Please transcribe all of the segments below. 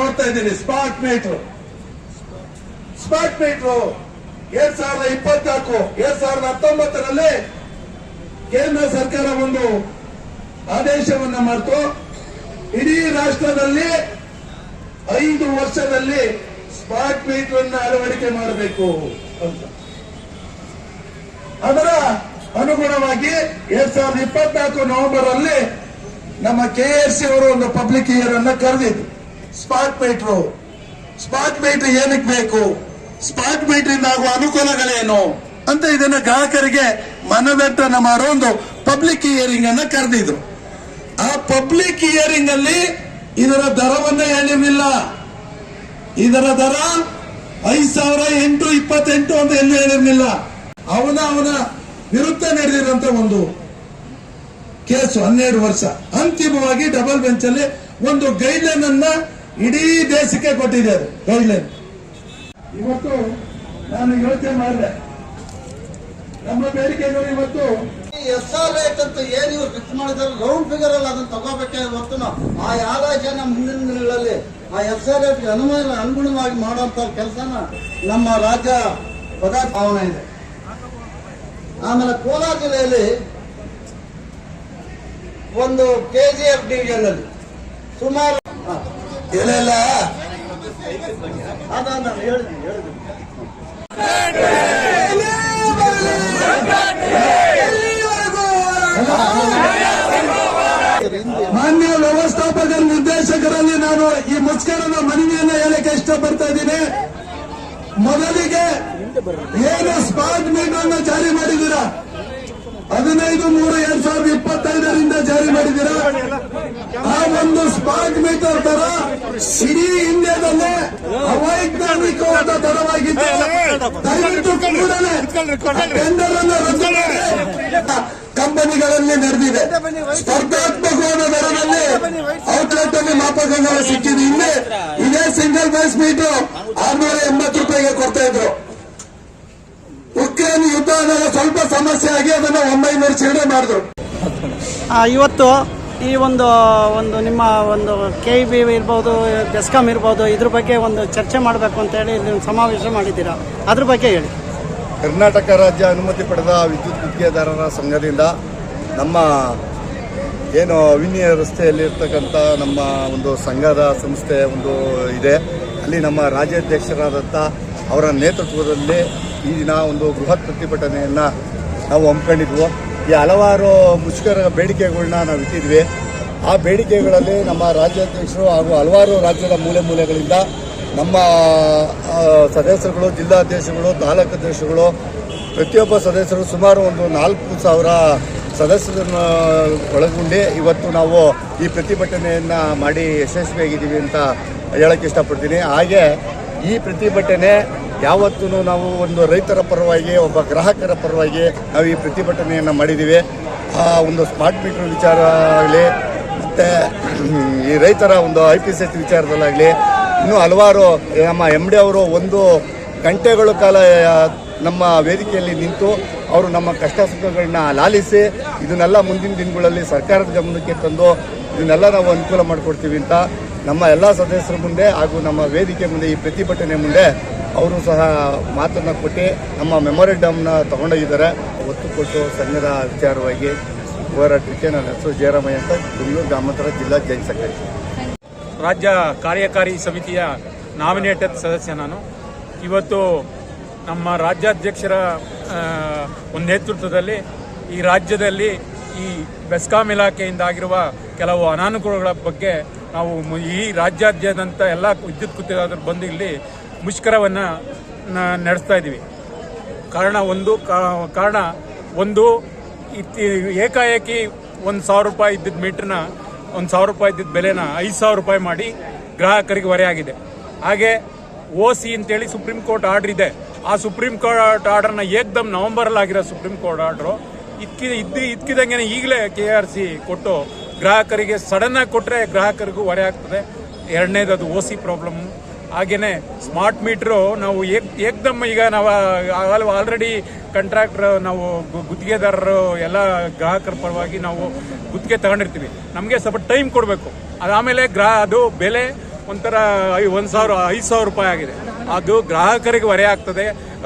ನೋಡ್ತಾ ಇದ್ದೀನಿ. Smart meter smart meter ಎರಡ್ ಸಾವಿರದ ಇಪ್ಪತ್ನಾಲ್ಕು, ಎರಡ್ ಸಾವಿರದ ಹತ್ತೊಂಬತ್ತರಲ್ಲಿ ಕೇಂದ್ರ ಸರ್ಕಾರ ಒಂದು ಆದೇಶವನ್ನ ಮಾಡ್ತು. ಇಡೀ ರಾಷ್ಟ್ರದಲ್ಲಿ ಐದು ವರ್ಷದಲ್ಲಿ ಸ್ಮಾರ್ಟ್ ಮೀಟರ್ ಅನ್ನ ಅಳವಡಿಕೆ ಮಾಡಬೇಕು ಅಂತ. ಅದರ ಅನುಗುಣವಾಗಿ ಎರಡ್ ಸಾವಿರದ ಇಪ್ಪತ್ನಾಲ್ಕು ನವೆಂಬರ್ ಅಲ್ಲಿ ನಮ್ಮ ಕೆಎಸ್ಸಿ ಅವರು ಒಂದು ಪಬ್ಲಿಕ್ ಇಯರ್ ಅನ್ನ ಕರೆದಿದ್ರು. ಸ್ಮಾರ್ಟ್ ಮೀಟರ್ ಸ್ಪಾಟ್ ಮೀಟರ್ ಏನಕ್ಕೆ ಬೇಕು? ಸ್ಪಾಟ್ ಮೀಟರ್ ಇಂದ ಆಗುವ ಅನುಕೂಲಗಳೇನು? ಅಂತ ಇದನ್ನ ಗ್ರಾಹಕರಿಗೆ ಮನದಟ್ಟನ ಮಾಡೋ ಒಂದು ಪಬ್ಲಿಕ್ ಹಿಯರಿಂಗ್ ಅನ್ನ ಕರೆದಿದ್ರು. ಆ ಪಬ್ಲಿಕ್ ಹಿಯರಿಂಗ್ ಅಲ್ಲಿ ಇದರ ದರವನ್ನ ಹೇಳಿರಲಿಲ್ಲ. ಇದರ ದರ ಐದ್ ಸಾವಿರ ಎಂಟು, ಇಪ್ಪತ್ತೆಂಟು ಅಂತ ಎಲ್ಲೂ ಹೇಳಿರ್ಲಿಲ್ಲ. ಅವನ ಅವನ ವಿರುದ್ಧ ನಡೆದಿರುವಂತ ಒಂದು ಕೇಸು ಹನ್ನೆರಡು ವರ್ಷ. ಅಂತಿಮವಾಗಿ ಡಬಲ್ ಬೆಂಚ್ ಅಲ್ಲಿ ಒಂದು ಗೈಡ್ಲೈನ್ ಅನ್ನ ಇಡೀ ದೇಶಕ್ಕೆ ಕೊಟ್ಟಿದ್ದಾರೆ ಗೈಡ್ಲೈನ್ ಇವತ್ತು ನಾನು ಯೋಚನೆ ಮಾಡಿದೆ. ನಮ್ಮ ಬೇಡಿಕೆಗಳು ಇವತ್ತು ಎಸ್ ಆರ್ ರೇಟ್ ಅಂತ ಏನು ಇವ್ರು ಫಿಕ್ಸ್ ಮಾಡಿದಾರೆ? ರೌಂಡ್ ಫಿಗರ್ ಅಲ್ಲಿ, ಅದನ್ನ ತಗೋಬೇಕೆ ಹೊರತು ಆ ಆಲೋಚನೆ ಮುಂದಿನ ದಿನಗಳಲ್ಲಿ ಆ ಎಸ್ ಆರ್ ರೇಟ್ ಅನುಮಾನ, ಅನುಗುಣವಾಗಿ ಮಾಡುವಂತ ಕೆಲಸನ ನಮ್ಮ ರಾಜ್ಯ ಪದಾರ್ಥ ಭಾವನೆ ಇದೆ. ಆಮೇಲೆ ಕೋಲಾರ ಜಿಲ್ಲೆಯಲ್ಲಿ ಒಂದು ಕೆ ಜಿ ಎಫ್ ಡಿವಿಷನ್ ಅಲ್ಲಿ ಸುಮಾರು ಹೇಳಿದೆ ಮಾನ್ಯ ವ್ಯವಸ್ಥಾಪಕ ನಿರ್ದೇಶಕರಲ್ಲಿ ನಾನು ಈ ಮುಷ್ಕರದ ಮನವಿಯನ್ನು ಹೇಳಕ್ಕೆ ಇಷ್ಟಪಡ್ತಾ ಇದ್ದೀನಿ. ಮೊದಲಿಗೆ ಏನು ಸ್ಮಾರ್ಟ್ ಮೀಟರ್ ಜಾರಿ ಮಾಡಿದ್ದೀರಾ? ಹದಿನೈದು ಮೂರು ಎರಡ್ ಸಾವಿರದ ಇಪ್ಪತ್ತೈದರಿಂದ ಜಾರಿ ಮಾಡಿದ್ದೀರಾ? ಆ ಒಂದು ಸ್ಮಾರ್ಟ್ ಮೀಟರ್ ಇಡೀ ಇಂಡಿಯಾದಲ್ಲೇ ಅವೈಜ್ಞಾನಿಕವಾದ ದರವಾಗಿದ್ದು ದಯವಿಟ್ಟು ಕೂಡಲೇ ಟೆಂಡರ್ ಅನ್ನು ರದ್ದು ಕಂಪನಿಗಳಲ್ಲಿ ನಡೆದಿದೆ. ಸ್ಪರ್ಧಾತ್ಮಕವಾದ ದರದಲ್ಲಿ ಔಟ್ಲೆಟ್ ಅಲ್ಲಿ ಮಾಪಕಗಳು ಸಿಕ್ಕಿದೆ. ಹಿಂದೆ ಇದೇ ಸಿಂಗಲ್ ಬೈಸ್ ಮೀಟು ಆರ್ನೂರ ಎಂಬತ್ತು ರೂಪಾಯಿಗೆ ಕೊಡ್ತಾ ಇದ್ರು. ಉಕ್ರೇನ್ ಯುದ್ಧ ಸ್ವಲ್ಪ ಸಮಸ್ಯೆ ಆಗಿ ಅದನ್ನ ಒಂಬೈನೂರು ಚಿಲ್ಲರೆ ಮಾಡಿದ್ರು. ಆ, ಇವತ್ತು ಈ ಒಂದು ಒಂದು ನಿಮ್ಮ ಒಂದು ಕೆ ಬಿ ಇರ್ಬೋದು ಬೆಸ್ಕಾಮ್ ಇರ್ಬೋದು, ಇದ್ರ ಬಗ್ಗೆ ಒಂದು ಚರ್ಚೆ ಮಾಡಬೇಕು ಅಂತೇಳಿ ಇಲ್ಲಿ ಒಂದು ಸಮಾವೇಶ ಮಾಡಿದ್ದೀರಾ? ಅದ್ರ ಬಗ್ಗೆ ಹೇಳಿ. ಕರ್ನಾಟಕ ರಾಜ್ಯ ಅನುಮತಿ ಪಡೆದ ವಿದ್ಯುತ್ ಗುತ್ತಿಗೆದಾರರ ಸಂಘದಿಂದ ನಮ್ಮ ಏನು ಅವಿನ್ಯ ರಸ್ತೆಯಲ್ಲಿ ಇರ್ತಕ್ಕಂಥ ನಮ್ಮ ಒಂದು ಸಂಘದ ಸಂಸ್ಥೆ ಒಂದು ಇದೆ. ಅಲ್ಲಿ ನಮ್ಮ ರಾಜ್ಯಾಧ್ಯಕ್ಷರಾದಂಥ ಅವರ ನೇತೃತ್ವದಲ್ಲಿ ಈ ದಿನ ಒಂದು ಬೃಹತ್ ಪ್ರತಿಭಟನೆಯನ್ನು ನಾವು ಹಮ್ಮಿಕೊಂಡಿದ್ವು. ಈ ಹಲವಾರು ಮುಷ್ಕರ ಬೇಡಿಕೆಗಳನ್ನ ನಾವು ಇಟ್ಟಿದ್ವಿ. ಆ ಬೇಡಿಕೆಗಳಲ್ಲಿ ನಮ್ಮ ರಾಜ್ಯಾಧ್ಯಕ್ಷರು ಹಾಗೂ ಹಲವಾರು ರಾಜ್ಯದ ಮೂಲೆ ಮೂಲೆಗಳಿಂದ ನಮ್ಮ ಸದಸ್ಯರುಗಳು ಜಿಲ್ಲಾಧ್ಯಕ್ಷಗಳು ತಾಲೂಕು ಅಧ್ಯಕ್ಷಗಳು ಪ್ರತಿಯೊಬ್ಬ ಸದಸ್ಯರು ಸುಮಾರು ಒಂದು ನಾಲ್ಕು ಸಾವಿರ ಸದಸ್ಯರನ್ನು ಒಳಗೊಂಡು ಇವತ್ತು ನಾವು ಈ ಪ್ರತಿಭಟನೆಯನ್ನು ಮಾಡಿ ಯಶಸ್ವಿಯಾಗಿದ್ದೀವಿ ಅಂತ ಹೇಳಕ್ಕೆ ಇಷ್ಟಪಡ್ತೀನಿ. ಹಾಗೆ ಈ ಪ್ರತಿಭಟನೆ ಯಾವತ್ತೂ ನಾವು ಒಂದು ರೈತರ ಪರವಾಗಿ, ಒಬ್ಬ ಗ್ರಾಹಕರ ಪರವಾಗಿ ನಾವು ಈ ಪ್ರತಿಭಟನೆಯನ್ನು ಮಾಡಿದ್ದೀವಿ ಆ ಒಂದು ಸ್ಮಾರ್ಟ್ ಮೀಟರ್ ವಿಚಾರ ಆಗಲಿ, ಮತ್ತು ಈ ರೈತರ ಒಂದು ಐ ಪಿ ಎಸ್ ವಿಚಾರದಲ್ಲಾಗಲಿ, ಇನ್ನೂ ಹಲವಾರು ನಮ್ಮ ಎಂ ಡಿ ಅವರು ಒಂದು ಗಂಟೆಗಳ ಕಾಲ, ನಮ್ಮ ವೇದಿಕೆಯಲ್ಲಿ ನಿಂತು ಅವರು ನಮ್ಮ ಕಷ್ಟ ಸುಖಗಳನ್ನ ಲಾಲಿಸಿ, ಇದನ್ನೆಲ್ಲ ಮುಂದಿನ ದಿನಗಳಲ್ಲಿ ಸರ್ಕಾರದ ಗಮನಕ್ಕೆ ತಂದು, ಇದನ್ನೆಲ್ಲ ನಾವು ಅನುಕೂಲ ಮಾಡಿಕೊಡ್ತೀವಿ ಅಂತ ನಮ್ಮ ಎಲ್ಲ ಸದಸ್ಯರ ಮುಂದೆ ಹಾಗೂ ನಮ್ಮ ವೇದಿಕೆ ಮುಂದೆ, ಈ ಪ್ರತಿಭಟನೆ ಮುಂದೆ ಅವರು ಸಹ ಮಾತನ್ನು ಕೊಟ್ಟು ನಮ್ಮ ಮೆಮೊರಿಡಮ್ನ ತಗೊಂಡೋಗಿದ್ದಾರೆ. ಒತ್ತು ಕೊಟ್ಟು ಸಂಘದ ವಿಚಾರವಾಗಿ ಹೋರಾಟಕ್ಕೆ ನನ್ನ ಹೆಸರು ಜಯರಾಮಯ್ಯ ಅಂತ ಬೆಂಗಳೂರು ಗ್ರಾಮಾಂತರ ಜಿಲ್ಲಾ ಜೈನ್ ಸೆಕ್ರೆಟರಿ. ರಾಜ್ಯ ಕಾರ್ಯಕಾರಿ ಸಮಿತಿಯ ನಾಮಿನೇಟೆಡ್ ಸದಸ್ಯ ನಾನು. ಇವತ್ತು ನಮ್ಮ ರಾಜ್ಯಾಧ್ಯಕ್ಷರ ಒಂದು ನೇತೃತ್ವದಲ್ಲಿ ಈ ರಾಜ್ಯದಲ್ಲಿ ಈ ಬೆಸ್ಕಾಂ ಇಲಾಖೆಯಿಂದ ಆಗಿರುವ ಕೆಲವು ಅನಾನುಕೂಲಗಳ ಬಗ್ಗೆ ನಾವು ಈ ರಾಜ್ಯಾದ್ಯಂತ ಎಲ್ಲ ವಿದ್ಯುತ್ ಕುತ್ತಿಗೆದಾರರು ಬಂದು ಇಲ್ಲಿ ಮುಷ್ಕರವನ್ನು ನಡೆಸ್ತಾ ಇದ್ದೀವಿ ಕಾರಣ ಒಂದು ಕಾರಣ ಒಂದು, ಇತ್ತಿ ಏಕಾಏಕಿ ಒಂದು ಸಾವಿರ ರೂಪಾಯಿ ಇದ್ದಿದ್ದ ಮೀಟ್ರನ್ನ ಒಂದು ಸಾವಿರ ರೂಪಾಯಿ ಇದ್ದಿದ್ದ ಬೆಲೆನ ಐದು ಸಾವಿರ ರೂಪಾಯಿ ಮಾಡಿ ಗ್ರಾಹಕರಿಗೆ ಹೊರೆಯಾಗಿದೆ. ಹಾಗೆ ಓ ಸಿ ಅಂತೇಳಿ ಸುಪ್ರೀಂ ಕೋರ್ಟ್ ಆರ್ಡ್ರ್ ಇದೆ. ಆ ಸುಪ್ರೀಂ ಕೋರ್ಟ್ ಆರ್ಡರ್ನ ಏಕ್ದಮ್ ನವೆಂಬರಲ್ಲಿ ಆಗಿರೋ ಸುಪ್ರೀಂ ಕೋರ್ಟ್ ಆರ್ಡ್ರು ಇದ್ಕಿ ಇದ್ದು ಇದ್ಕಿದಂಗೆ ಈಗಲೇ ಕೆ ಆರ್ ಸಿ ಕೊಟ್ಟು ಗ್ರಾಹಕರಿಗೆ ಸಡನ್ ಆಗಿ ಕೊಟ್ಟರೆ ಗ್ರಾಹಕರಿಗೂ ಹೊರೆ ಆಗ್ತದೆ. ಎರಡನೇದು ಅದು ಓ ಸಿ ಪ್ರಾಬ್ಲಮ್ ಹಾಗೇನೆ ಸ್ಮಾರ್ಟ್ ಮೀಟ್ರು ನಾವು ಏಕ್, ಏಕ್ದಮ್ ಈಗ ನಾವು ಆಲ್ರೆಡಿ ಕಂಟ್ರಾಕ್ಟ್ರ್ ನಾವು ಗುತ್ತಿಗೆದಾರರು, ಎಲ್ಲ ಗ್ರಾಹಕರ ಪರವಾಗಿ ನಾವು ಗುತ್ತಿಗೆ ತಗೊಂಡಿರ್ತೀವಿ. ನಮಗೆ ಸ್ವಲ್ಪ ಟೈಮ್ ಕೊಡಬೇಕು. ಅದಾದಮೇಲೆ ಗ್ರಾ, ಅದು ಬೆಲೆ ಒಂಥರ ಒಂದು ಸಾವಿರ, ಐದು ಸಾವಿರ ರೂಪಾಯಿ ಆಗಿದೆ. ಅದು ಗ್ರಾಹಕರಿಗೆ ಹೊರೆ ಆಗ್ತದೆ.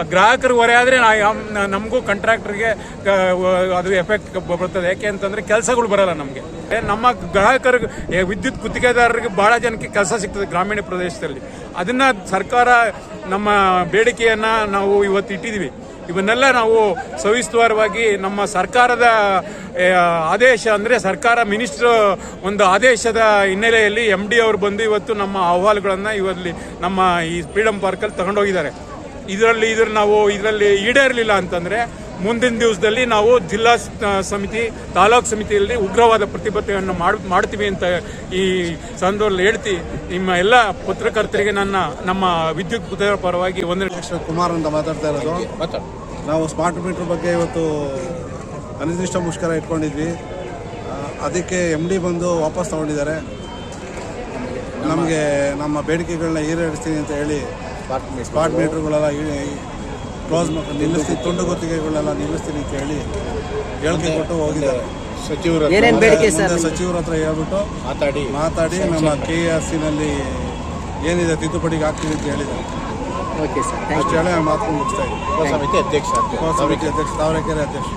ಗ್ರಾಹಕರಿಗೆ ಹೊರೆ ಆದರೆ ನಮಗೂ ಕಾಂಟ್ರಾಕ್ಟರ್ಗೆ ಅದು ಎಫೆಕ್ಟ್ ಬರ್ತದೆ. ಯಾಕೆ ಅಂತಂದರೆ ಕೆಲಸಗಳು ಬರಲ್ಲ ನಮಗೆ. ನಮ್ಮ ಗ್ರಾಹಕರಿಗೆ ವಿದ್ಯುತ್ ಗುತ್ತಿಗೆದಾರರಿಗೆ ಭಾಳ ಜನಕ್ಕೆ ಕೆಲಸ ಸಿಗ್ತದೆ ಗ್ರಾಮೀಣ ಪ್ರದೇಶದಲ್ಲಿ. ಅದನ್ನು ಸರ್ಕಾರ ನಮ್ಮ ಬೇಡಿಕೆಯನ್ನು ನಾವು ಇವತ್ತು ಇಟ್ಟಿದ್ದೀವಿ ಇವನ್ನೆಲ್ಲ ನಾವು ಸವಿಸ್ತಾರವಾಗಿ ನಮ್ಮ ಸರ್ಕಾರದ ಆದೇಶ ಅಂದರೆ ಸರ್ಕಾರ ಮಿನಿಸ್ಟ್ರ್ ಒಂದು ಆದೇಶದ ಹಿನ್ನೆಲೆಯಲ್ಲಿ ಎಂ ಡಿ ಅವರು ಬಂದು ಇವತ್ತು ನಮ್ಮ ಅಹವಾಲುಗಳನ್ನು ಇವಲ್ಲಿ ನಮ್ಮ ಈ ಫ್ರೀಡಮ್ ಪಾರ್ಕಲ್ಲಿ ತಗೊಂಡೋಗಿದ್ದಾರೆ. ಇದರಲ್ಲಿ ಇದ್ರ ನಾವು, ಇದರಲ್ಲಿ ಈಡೇರಲಿಲ್ಲ ಅಂತಂದರೆ ಮುಂದಿನ ದಿವಸದಲ್ಲಿ ನಾವು ಜಿಲ್ಲಾ ಸ- ಸಮಿತಿ ತಾಲೂಕು ಸಮಿತಿಯಲ್ಲಿ ಉಗ್ರವಾದ ಪ್ರತಿಭಟನೆಯನ್ನು ಮಾಡ್ ಮಾಡ್ತೀವಿ ಅಂತ ಈ ಸಂದರ್ಭದಲ್ಲಿ ಹೇಳ್ತಿ ನಿಮ್ಮ ಎಲ್ಲ ಪತ್ರಕರ್ತರಿಗೆ ನನ್ನ ನಮ್ಮ ವಿದ್ಯುತ್ ಪುತ್ರ ಪರವಾಗಿ ಒಂದನೇ ಕುಮಾರ್ ಅಂತ ಮಾತಾಡ್ತಾ ಇರೋದು. ನಾವು ಸ್ಮಾರ್ಟ್ ಮೀಟರ್ ಬಗ್ಗೆ ಇವತ್ತು ಅನಿರ್ದಿಷ್ಟ ಮುಷ್ಕರ ಇಟ್ಕೊಂಡಿದ್ವಿ. ಅದಕ್ಕೆ ಎಂ ಡಿ ಬಂದು ವಾಪಸ್ ತಗೊಂಡಿದ್ದಾರೆ. ನಮಗೆ ನಮ್ಮ ಬೇಡಿಕೆಗಳನ್ನ ಈಡೇರಿಸ್ತೀನಿ ಅಂತ ಹೇಳಿ ಸ್ಮಾರ್ಟ್ ಮೀಟರ್ಗಳೆಲ್ಲ ಕ್ಲೋಸ್ ನಿಲ್ಲಿಸ್ತೀನಿ ತುಂಡು ಗುತ್ತಿಗೆಗಳನ್ನೆಲ್ಲ ನಿಲ್ಲಿಸ್ತೀನಿ ಅಂತ ಹೇಳಿ ಹೇಳಿಕೆ ಕೊಟ್ಟು ಹೋಗಿದ್ದಾರೆ. ಸಚಿವರ ಸಚಿವರ ಹತ್ರ ಹೇಳ್ಬಿಟ್ಟು ಮಾತಾಡಿ. ಮಾತಾಡಿ ನಮ್ಮ ಕೆ ಎಸ್ ಸಿನಲ್ಲಿ ಏನಿದೆ ತಿದ್ದುಪಡಿಗೆ ಹಾಕ್ತೀನಿ ಅಂತ ಹೇಳಿದ್ದಾರೆ. ಓಕೆ ಸರ್ ಅಷ್ಟು ಹೇಳಿ ನಾನು ಮಾತು ಮುಗಿಸ್ತಾ ಇದ್ದೀನಿ. ಸಮಿತಿ ಅಧ್ಯಕ್ಷ. ಅಧ್ಯಕ್ಷ ದಾವಣಗೆರೆ ಅಧ್ಯಕ್ಷ.